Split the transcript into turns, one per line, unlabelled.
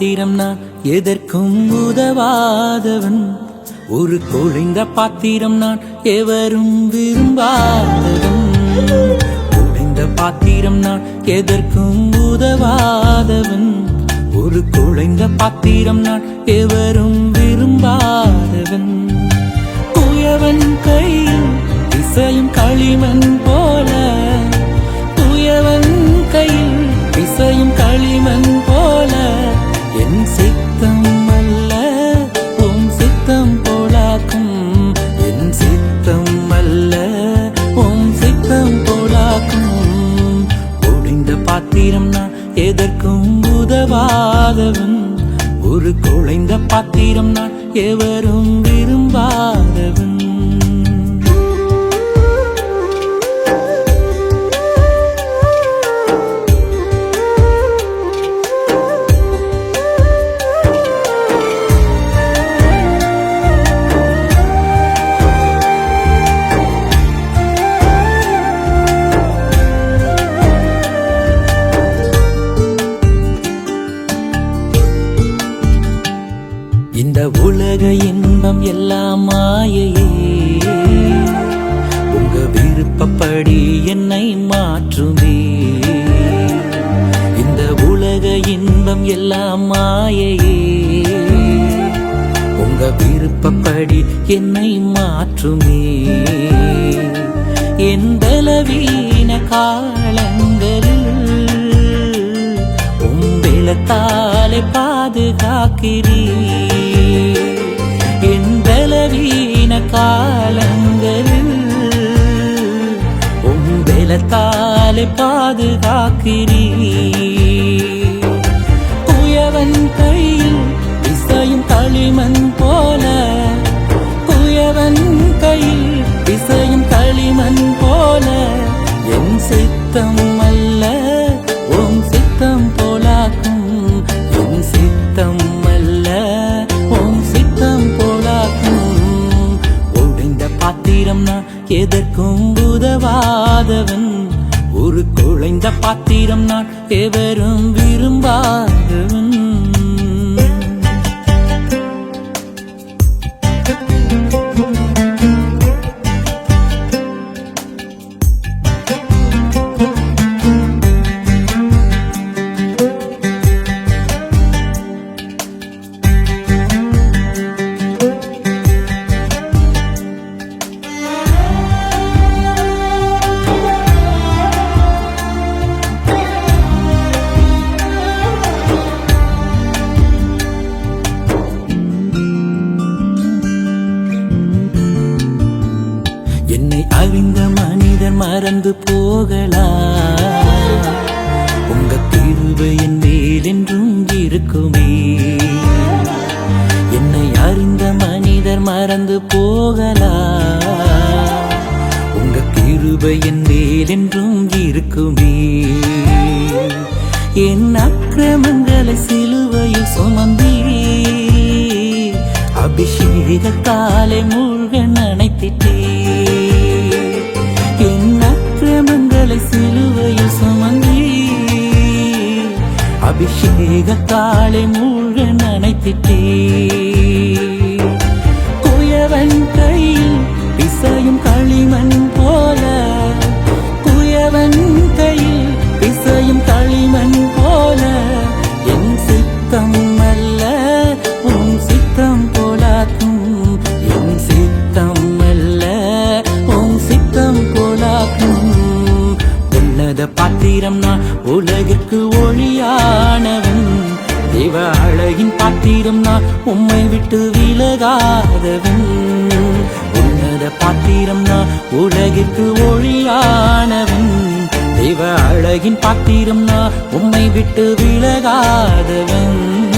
பாத்திரம் நான் எதற்கும் உதவாதவன். ஒரு குழைந்த பாத்திரம் நான் எவரும் விரும்பாதவன். குழைந்த பாத்திரம் நான் எதற்கும் உதவாதவன். ஒரு குழைந்த பாத்திரம் நான் எவரும் விரும்பாதவன் ஒடிந்த நான் எதற்கும் உதவாதவன். ஒரு குழைந்த பாத்திரம் நான் எவரும் விரும்பாதவன். இந்த உலக இன்பம் எல்லாம் மாயையே. உங்க விருப்பப்படி என்னை மாற்றுமே. இந்த உலக இன்பம் எல்லாம் மாயையே. உங்க விருப்பப்படி என்னை மாற்றுமே. என் பலவீன காலங்களில் உம்பிளத்தாலே பாதுகாக்கிறீ என் பலவீன காலங்களில் உம்பிளத்தாலே பாதுகாக்கிறீ குயவன் கையில் இசையும் களிமண் போல குயவன் கையில் இசையும் களிமண் போல என் சித்தம் பாத்திரம் நான் எவரும் விரும்பா மறந்து போகலாம் உங்க தீர்வு என் மேலென்றும் இருக்குமே. என்னை அறிந்த மனிதர் மறந்து போகலாம் உங்க தீர்வு என் மேலென்றும் இருக்குமே. என் அக்கிரமங்களை சிலுவையில் சுமந்தீ அபிஷேகத்தாலே மூழ்க நினைத்திட்டே அபிஷேகத்தாலே மூழ்க நினைத்திட்டே குயவன் கையில் பிசையும் களிமண் போல குயவன் கையில் பிசையும் களிமண் போல என் சித்தம் அல்ல உன் சித்தம் போலாக்கும். என் சித்தம் அல்ல உன் சித்தம் போலாக்கும். உள்ளத பாத்திரம் நான் உலகிற்கு பாத்திரம் நான் உம்மை விட்டு விலகாதவன். உன்னத பாத்திரம் நான் உலகிற்கு ஒளியானவன். தெய்வ அழகின் பாத்திரம் நான் உம்மை விட்டு விலகாதவன்.